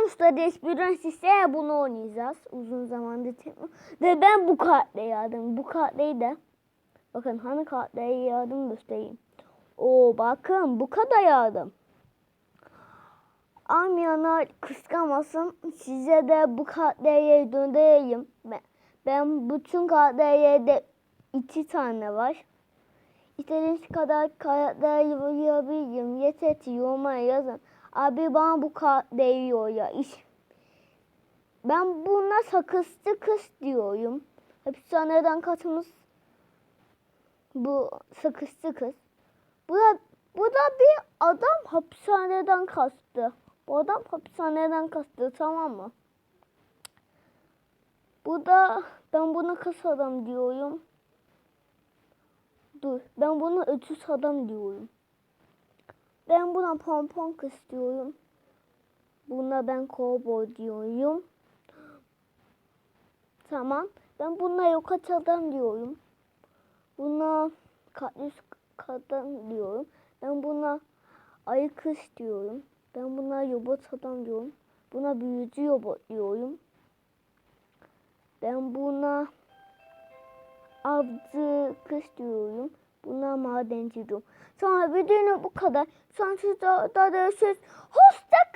Selam usta Despidon size bunu oynayacağız. Uzun zamandır. Ve ben bu kartla yardım. Bu kartlayı da bakın hani kartlayı yardım göstereyim. Oo bakın bu kadar yardım. Amyana kıskamasın. Size de bu kartlayı döndüreyim. Ben, ben bütün kartlayı iki tane var. İstediğiniz kadar kartlar yapabilirim. Yeter ki yoruma yazın. Abi bana bu değiyor ya. İş. Ben buna sakızlı kız diyorum. Hapishaneden kaçımız bu sakızlı kız. Bu da, bu da bir adam hapishaneden kaçtı. Bu adam hapishaneden kaçtı tamam mı? Bu da ben buna kız adam diyorum. Dur ben buna ötüs adam diyorum. Ben buna pompon kız diyorum. Buna ben kovboy diyorum. Tamam. Ben buna yok adam diyorum. Buna katlüs kadın diyorum. Ben buna ayı kız diyorum. Ben buna robot adam diyorum. Buna büyücü robot diyorum. Ben buna avcı kız diyorum. Buna madenci diyorum. Sonra videonun bu kadar. Sonra siz daha da görüşürüz. Hoşça,